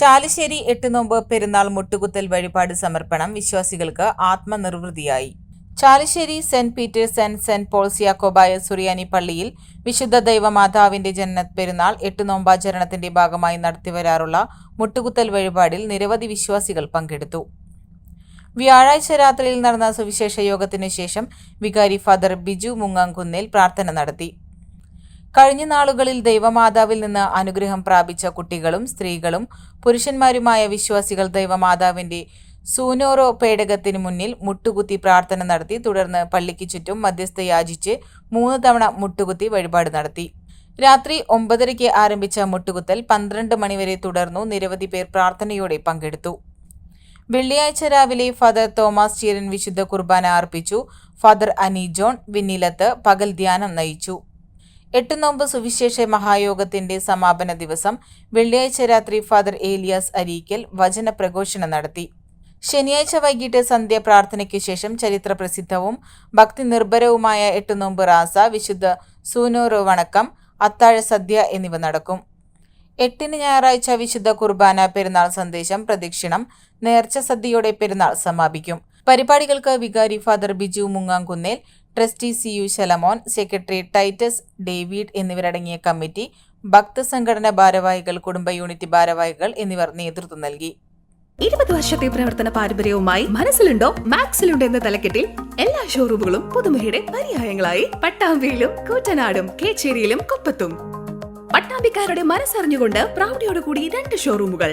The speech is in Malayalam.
ചാലിശ്ശേരി എട്ടുനോമ്പ് പെരുന്നാൾ മുട്ടുകുത്തൽ വഴിപാട് സമർപ്പണം വിശ്വാസികൾക്ക് ആത്മനിർവൃതിയായി. Chalissery saint Peter's and saint Paul's Yakobaya സുറിയാനി പള്ളിയിൽ വിശുദ്ധ ദൈവമാതാവിന്റെ ജനന പെരുന്നാൾ എട്ട് നോമ്പാചരണത്തിന്റെ ഭാഗമായി നടത്തിവരാറുള്ള മുട്ടുകുത്തൽ വഴിപാടിൽ നിരവധി വിശ്വാസികൾ പങ്കെടുത്തു. വ്യാഴാഴ്ച രാത്രിയിൽ നടന്ന സുവിശേഷ യോഗത്തിനു ശേഷം വികാരി ഫാദർ ബിജു മുങ്ങാങ്കുന്നേൽ പ്രാർത്ഥന നടത്തി. കഴിഞ്ഞ നാളുകളിൽ ദൈവമാതാവിൽ നിന്ന് അനുഗ്രഹം പ്രാപിച്ച കുട്ടികളും സ്ത്രീകളും പുരുഷന്മാരുമായ വിശ്വാസികൾ ദൈവമാതാവിന്റെ സൂനോറോ പേടകത്തിന് മുന്നിൽ മുട്ടുകുത്തി പ്രാർത്ഥന നടത്തി തുടർന്ന് പള്ളിക്ക് ചുറ്റും മധ്യസ്ഥ യാചിച്ച് മൂന്ന് തവണ മുട്ടുകുത്തി വഴിപാട് നടത്തി. രാത്രി ഒമ്പതരയ്ക്ക് ആരംഭിച്ച മുട്ടുകുത്തൽ പന്ത്രണ്ട് മണിവരെ തുടർന്നു നിരവധി പേർ പ്രാർത്ഥനയോടെ പങ്കെടുത്തു. വെള്ളിയാഴ്ച രാവിലെ ഫാദർ തോമസ് ചീരൻ വിശുദ്ധ കുർബാന അർപ്പിച്ചു. ഫാദർ അനി ജോൺ വിന്നിലത്ത് പകൽ ധ്യാനം നയിച്ചു. എട്ട് നോമ്പ് സുവിശേഷ മഹായോഗത്തിന്റെ സമാപന ദിവസം വെള്ളിയാഴ്ച രാത്രി ഫാദർ ഏലിയാസ് അരീക്കൽ വചന പ്രഘോഷണം നടത്തി. ശനിയാഴ്ച വൈകിട്ട് സന്ധ്യ പ്രാർത്ഥനയ്ക്ക് ശേഷം ചരിത്ര പ്രസിദ്ധവും ഭക്തി നിർഭരവുമായ എട്ട് നോമ്പ് റാസ വിശുദ്ധ സൂനോറോ വണക്കം അത്താഴ സദ്യ എന്നിവ നടക്കും. എട്ടിന് ഞായറാഴ്ച വിശുദ്ധ കുർബാന പെരുന്നാൾ സന്ദേശം പ്രദക്ഷിണം നേർച്ച സദ്യയോടെ പെരുന്നാൾ സമാപിക്കും. പരിപാടികൾക്ക് വികാരി father Biju Mungankunnel trustee C U Shalamon secretary Titus David എന്നിവരടങ്ങിയ കമ്മിറ്റി ഭക്തസംഘടന ഭാരവാഹികൾ കുടുംബ യൂണിറ്റ് ഭാരവാഹികൾ എന്നിവർ നേതൃത്വം നൽകി. ഇരുപത് വർഷത്തെ പ്രവർത്തന പാരമ്പര്യവുമായി മനസ്സിലുണ്ടോ മാക്സിലുണ്ടോ എന്ന തലക്കെട്ടിൽ എല്ലാ ഷോറൂമുകളും പുതുമയുടെ പര്യായങ്ങളായി പട്ടാമ്പിയിലും കൂറ്റനാടും കേച്ചേരിയിലും കൊപ്പത്തും. പട്ടാമ്പിക്കാരുടെ മനസ്സറിഞ്ഞുകൊണ്ട് പ്രൗഢിയോടുകൂടി രണ്ട് ഷോറൂമുകൾ.